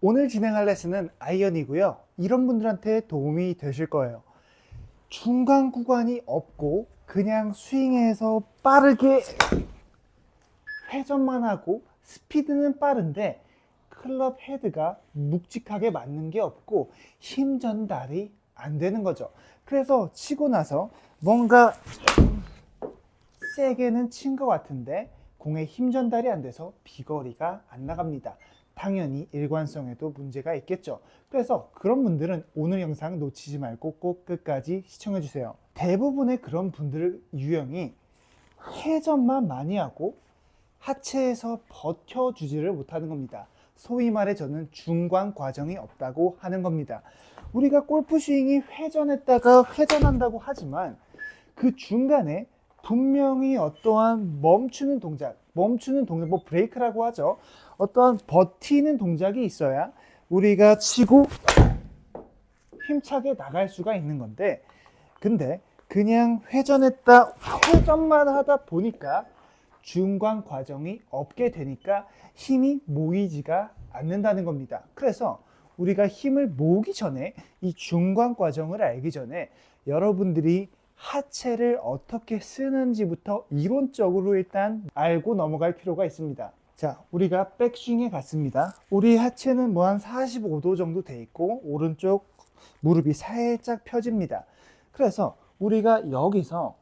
오늘 진행할 레슨은 아이언이고요. 이런 분들한테 도움이 되실 거예요. 중간 구간이 없고 그냥 스윙해서 빠르게 회전만 하고 스피드는 빠른데 클럽 헤드가 묵직하게 맞는 게 없고 힘 전달이 안 되는 거죠. 그래서 치고 나서 뭔가 세게는 친 것 같은데 공에 힘 전달이 안 돼서 비거리가 안 나갑니다. 당연히 일관성에도 문제가 있겠죠. 그래서 그런 분들은 오늘 영상 놓치지 말고 꼭 끝까지 시청해 주세요. 대부분의 그런 분들 유형이 회전만 많이 하고 하체에서 버텨주지를 못하는 겁니다. 소위 말해 저는 중간 과정이 없다고 하는 겁니다. 우리가 골프 스윙이 회전했다가 회전한다고 하지만 그 중간에 분명히 어떠한 멈추는 동작, 멈추는 동작, 뭐 브레이크라고 하죠. 어떠한 버티는 동작이 있어야 우리가 치고 힘차게 나갈 수가 있는 건데, 근데 그냥 회전했다, 회전만 하다 보니까 중간 과정이 없게 되니까 힘이 모이지가 않는다는 겁니다. 그래서 우리가 힘을 모으기 전에 이 중간 과정을 알기 전에 여러분들이 하체를 어떻게 쓰는지부터 이론적으로 일단 알고 넘어갈 필요가 있습니다. 자, 우리가 백스윙에 갔습니다. 우리 하체는 뭐 한 45도 정도 돼 있고 오른쪽 무릎이 살짝 펴집니다. 그래서 우리가 여기서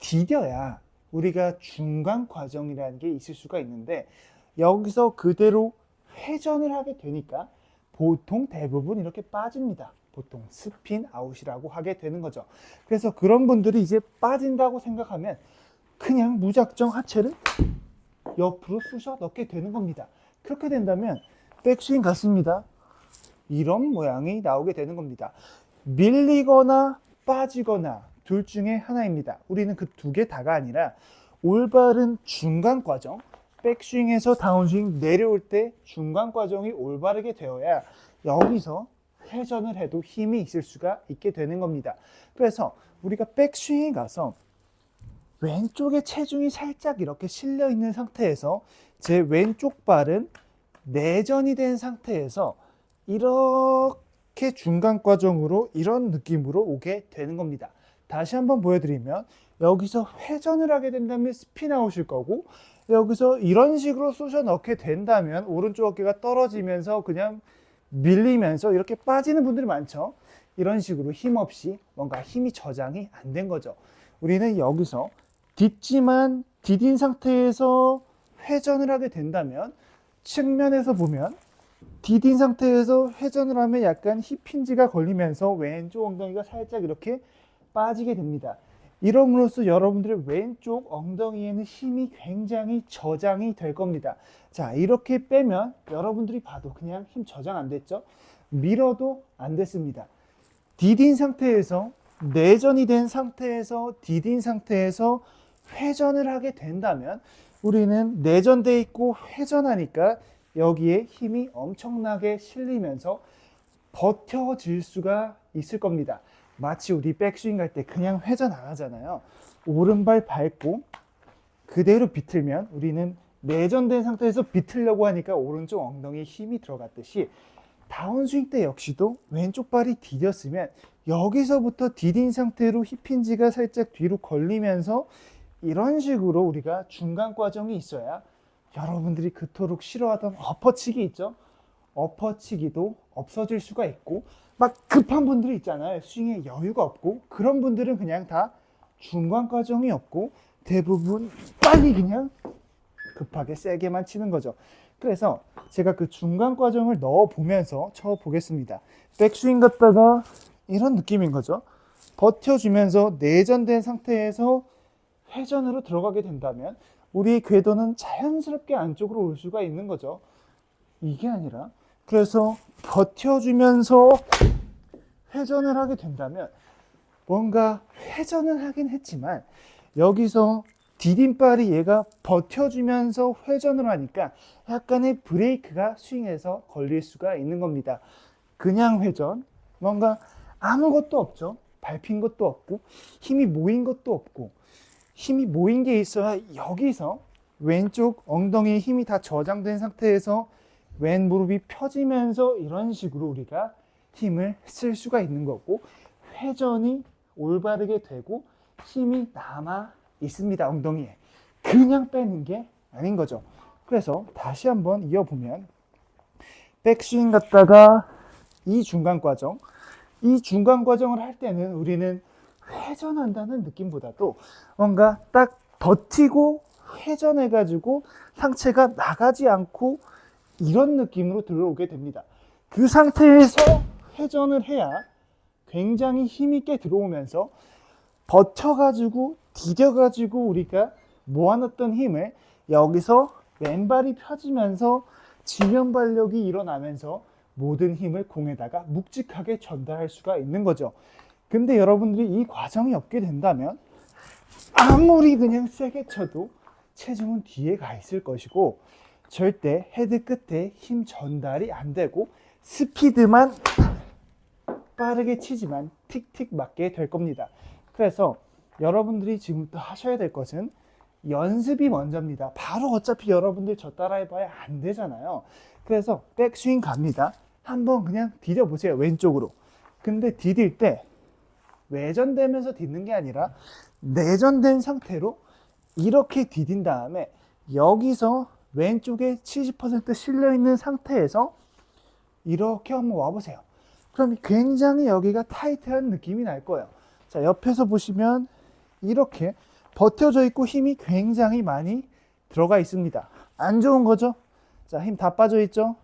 디뎌야 우리가 중간 과정이라는 게 있을 수가 있는데 여기서 그대로 회전을 하게 되니까 보통 대부분 이렇게 빠집니다. 보통 스핀 아웃이라고 하게 되는 거죠. 그래서 그런 분들이 이제 빠진다고 생각하면 그냥 무작정 하체를 옆으로 쑤셔 넣게 되는 겁니다. 그렇게 된다면 백스윙 같습니다. 이런 모양이 나오게 되는 겁니다. 밀리거나 빠지거나 둘 중에 하나입니다. 우리는 그 두 개 다가 아니라 올바른 중간 과정, 백스윙에서 다운스윙 내려올 때 중간 과정이 올바르게 되어야 여기서 회전을 해도 힘이 있을 수가 있게 되는 겁니다. 그래서 우리가 백스윙에 가서 왼쪽에 체중이 살짝 이렇게 실려 있는 상태에서 제 왼쪽 발은 내전이 된 상태에서 이렇게 중간 과정으로 이런 느낌으로 오게 되는 겁니다. 다시 한번 보여드리면 여기서 회전을 하게 된다면 스핀 아웃일 거고 여기서 이런 식으로 쑤셔 넣게 된다면 오른쪽 어깨가 떨어지면서 그냥 밀리면서 이렇게 빠지는 분들이 많죠. 이런 식으로 힘없이 뭔가 힘이 저장이 안 된 거죠. 우리는 여기서 딛지만 디딘 상태에서 회전을 하게 된다면 측면에서 보면 디딘 상태에서 회전을 하면 약간 힙힌지가 걸리면서 왼쪽 엉덩이가 살짝 이렇게 빠지게 됩니다. 이럼으로써 여러분들의 왼쪽 엉덩이에는 힘이 굉장히 저장이 될 겁니다. 자, 이렇게 빼면 여러분들이 봐도 그냥 힘 저장 안 됐죠? 밀어도 안 됐습니다. 디딘 상태에서 내전이 된 상태에서 디딘 상태에서 회전을 하게 된다면 우리는 내전돼 있고 회전하니까 여기에 힘이 엄청나게 실리면서 버텨질 수가 있을 겁니다. 마치 우리 백스윙 갈 때 그냥 회전 안 하잖아요. 오른발 밟고 그대로 비틀면 우리는 내전된 상태에서 비틀려고 하니까 오른쪽 엉덩이에 힘이 들어갔듯이 다운스윙 때 역시도 왼쪽 발이 디뎠으면 여기서부터 디딘 상태로 힙힌지가 살짝 뒤로 걸리면서 이런 식으로 우리가 중간 과정이 있어야 여러분들이 그토록 싫어하던 엎어치기 있죠? 엎어치기도 없어질 수가 있고 막 급한 분들이 있잖아요. 스윙에 여유가 없고 그런 분들은 그냥 다 중간 과정이 없고 대부분 빨리 그냥 급하게 세게만 치는 거죠. 그래서 제가 그 중간 과정을 넣어 보면서 쳐 보겠습니다. 백스윙 갔다가 이런 느낌인 거죠. 버텨주면서 내전된 상태에서 회전으로 들어가게 된다면 우리 궤도는 자연스럽게 안쪽으로 올 수가 있는 거죠. 이게 아니라 그래서 버텨주면서 회전을 하게 된다면 뭔가 회전을 하긴 했지만 여기서 디딤발이 얘가 버텨주면서 회전을 하니까 약간의 브레이크가 스윙에서 걸릴 수가 있는 겁니다. 그냥 회전, 뭔가 아무것도 없죠. 밟힌 것도 없고 힘이 모인 것도 없고 힘이 모인 게 있어야 여기서 왼쪽 엉덩이에 힘이 다 저장된 상태에서 왼 무릎이 펴지면서 이런 식으로 우리가 힘을 쓸 수가 있는 거고 회전이 올바르게 되고 힘이 남아 있습니다. 엉덩이에. 그냥 빼는 게 아닌 거죠. 그래서 다시 한번 이어보면 백스윙 갔다가 이 중간 과정 이 중간 과정을 할 때는 우리는 회전한다는 느낌보다도 뭔가 딱 버티고 회전해가지고 상체가 나가지 않고 이런 느낌으로 들어오게 됩니다. 그 상태에서 회전을 해야 굉장히 힘있게 들어오면서 버텨가지고 디뎌가지고 우리가 모아놨던 힘을 여기서 왼발이 펴지면서 지면 발력이 일어나면서 모든 힘을 공에다가 묵직하게 전달할 수가 있는 거죠. 근데 여러분들이 이 과정이 없게 된다면 아무리 그냥 세게 쳐도 체중은 뒤에 가 있을 것이고 절대 헤드 끝에 힘 전달이 안 되고 스피드만 빠르게 치지만 틱틱 맞게 될 겁니다. 그래서 여러분들이 지금부터 하셔야 될 것은 연습이 먼저입니다. 바로 어차피 여러분들 저 따라해봐야 안 되잖아요. 그래서 백스윙 갑니다. 한번 그냥 디뎌보세요. 왼쪽으로. 근데 디딜 때 외전되면서 딛는 게 아니라 내전된 상태로 이렇게 디딘 다음에 여기서 왼쪽에 70% 실려 있는 상태에서 이렇게 한번 와보세요. 그럼 굉장히 여기가 타이트한 느낌이 날 거예요. 자, 옆에서 보시면 이렇게 버텨져 있고 힘이 굉장히 많이 들어가 있습니다. 안 좋은 거죠? 자, 힘 다 빠져 있죠?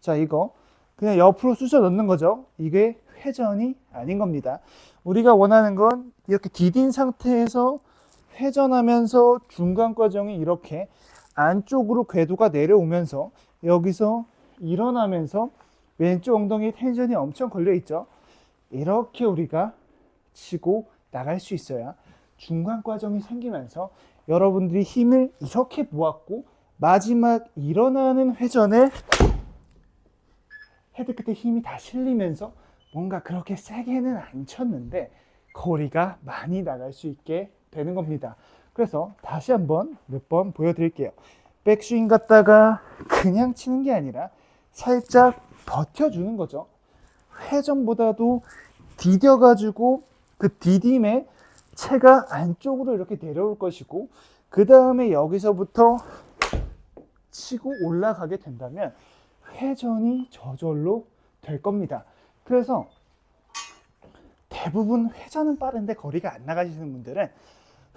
자, 이거 그냥 옆으로 쑤셔 넣는 거죠. 이게 회전이 아닌 겁니다. 우리가 원하는 건 이렇게 디딘 상태에서 회전하면서 중간 과정이 이렇게 안쪽으로 궤도가 내려오면서 여기서 일어나면서 왼쪽 엉덩이에 텐션이 엄청 걸려 있죠. 이렇게 우리가 치고 나갈 수 있어야 중간 과정이 생기면서 여러분들이 힘을 이렇게 모았고 마지막 일어나는 회전에 헤드 끝에 힘이 다 실리면서 뭔가 그렇게 세게는 안 쳤는데 거리가 많이 나갈 수 있게 되는 겁니다. 그래서 다시 한번 몇 번 보여드릴게요. 백스윙 갔다가 그냥 치는 게 아니라 살짝 버텨주는 거죠. 회전보다도 디뎌가지고 그 디딤에 채가 안쪽으로 이렇게 내려올 것이고 그 다음에 여기서부터 치고 올라가게 된다면 회전이 저절로 될 겁니다. 그래서 대부분 회전은 빠른데 거리가 안 나가시는 분들은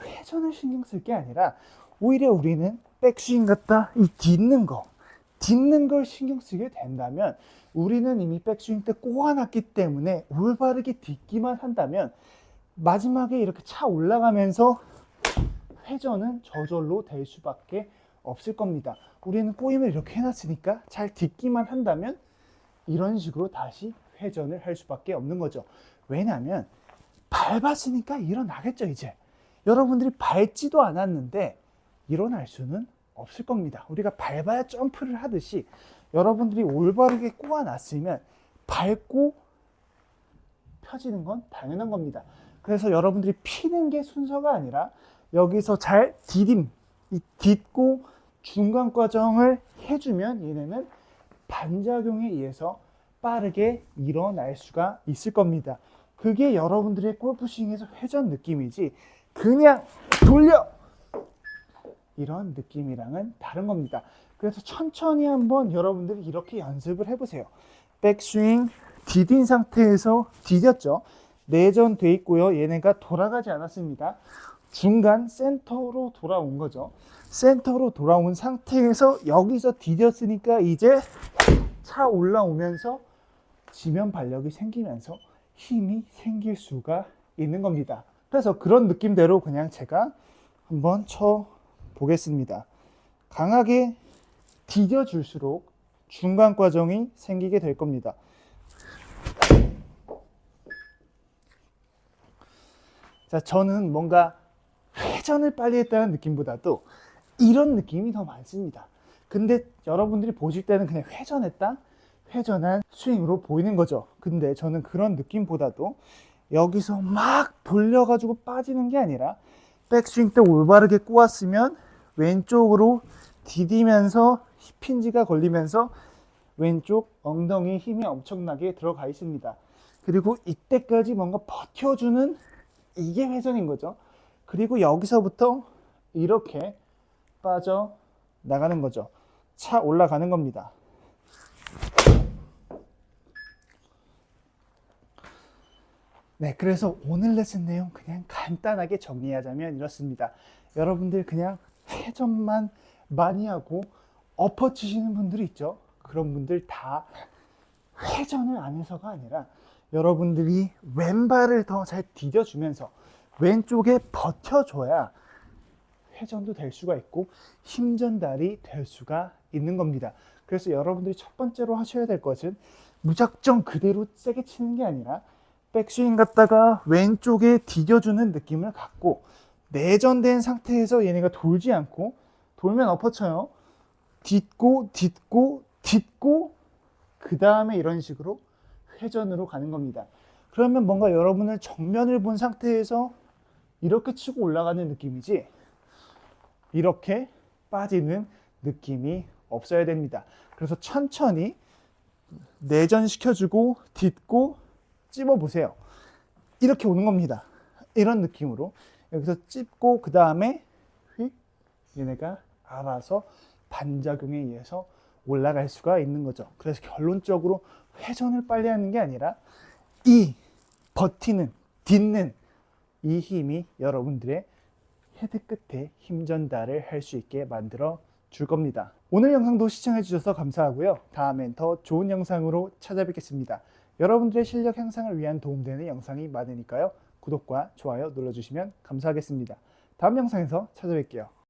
회전을 신경 쓸 게 아니라 오히려 우리는 백스윙 같다 이 딛는 거 딛는 걸 신경 쓰게 된다면 우리는 이미 백스윙 때 꼬아놨기 때문에 올바르게 딛기만 한다면 마지막에 이렇게 차 올라가면서 회전은 저절로 될 수밖에 없을 겁니다. 우리는 꼬임을 이렇게 해놨으니까 잘 딛기만 한다면 이런 식으로 다시 회전을 할 수밖에 없는 거죠. 왜냐하면 밟았으니까 일어나겠죠, 이제. 여러분들이 밟지도 않았는데 일어날 수는 없을 겁니다. 우리가 밟아야 점프를 하듯이 여러분들이 올바르게 꼬아놨으면 밟고 펴지는 건 당연한 겁니다. 그래서 여러분들이 피는 게 순서가 아니라 여기서 잘 디딤, 이 딛고 중간 과정을 해주면 얘네는 반작용에 의해서 빠르게 일어날 수가 있을 겁니다. 그게 여러분들의 골프 스윙에서 회전 느낌이지 그냥 돌려 이런 느낌이랑은 다른 겁니다. 그래서 천천히 한번 여러분들이 이렇게 연습을 해보세요. 백스윙 디딘 상태에서 디뎠죠. 내전돼 있고요. 얘네가 돌아가지 않았습니다. 중간 센터로 돌아온 거죠. 센터로 돌아온 상태에서 여기서 디뎠으니까 이제 차 올라오면서 지면 발력이 생기면서 힘이 생길 수가 있는 겁니다. 그래서 그런 느낌대로 그냥 제가 한번 쳐 보겠습니다. 강하게 디뎌줄수록 중간 과정이 생기게 될 겁니다. 자, 저는 뭔가 회전을 빨리 했다는 느낌보다도 이런 느낌이 더 많습니다. 근데 여러분들이 보실 때는 그냥 회전했다? 회전한 스윙으로 보이는 거죠. 근데 저는 그런 느낌보다도 여기서 막 돌려가지고 빠지는 게 아니라 백스윙 때 올바르게 꼬았으면 왼쪽으로 디디면서 힙힌지가 걸리면서 왼쪽 엉덩이 힘이 엄청나게 들어가 있습니다. 그리고 이때까지 뭔가 버텨주는 이게 회전인 거죠. 그리고 여기서부터 이렇게 빠져 나가는 거죠. 차 올라가는 겁니다. 네, 그래서 오늘 레슨 내용 그냥 간단하게 정리하자면 이렇습니다. 여러분들 그냥 회전만 많이 하고 엎어 치시는 분들이 있죠. 그런 분들 다 회전을 안 해서가 아니라 여러분들이 왼발을 더 잘 디뎌주면서 왼쪽에 버텨줘야 회전도 될 수가 있고 힘전달이 될 수가 있는 겁니다. 그래서 여러분들이 첫 번째로 하셔야 될 것은 무작정 그대로 세게 치는 게 아니라 백스윙 갔다가 왼쪽에 디뎌주는 느낌을 갖고 내전된 상태에서 얘네가 돌지 않고 돌면 엎어쳐요. 딛고 딛고 딛고 그 다음에 이런 식으로 회전으로 가는 겁니다. 그러면 뭔가 여러분은 정면을 본 상태에서 이렇게 치고 올라가는 느낌이지 이렇게 빠지는 느낌이 없어야 됩니다. 그래서 천천히 내전시켜주고 딛고 찝어 보세요. 이렇게 오는 겁니다. 이런 느낌으로 여기서 찝고 그 다음에 휙 얘네가 알아서 반작용에 의해서 올라갈 수가 있는 거죠. 그래서 결론적으로 회전을 빨리 하는 게 아니라 이 버티는 딛는 이 힘이 여러분들의 헤드 끝에 힘 전달을 할 수 있게 만들어 줄 겁니다. 오늘 영상도 시청해 주셔서 감사하고요. 다음엔 더 좋은 영상으로 찾아뵙겠습니다. 여러분들의 실력 향상을 위한 도움되는 영상이 많으니까요. 구독과 좋아요 눌러주시면 감사하겠습니다. 다음 영상에서 찾아뵐게요.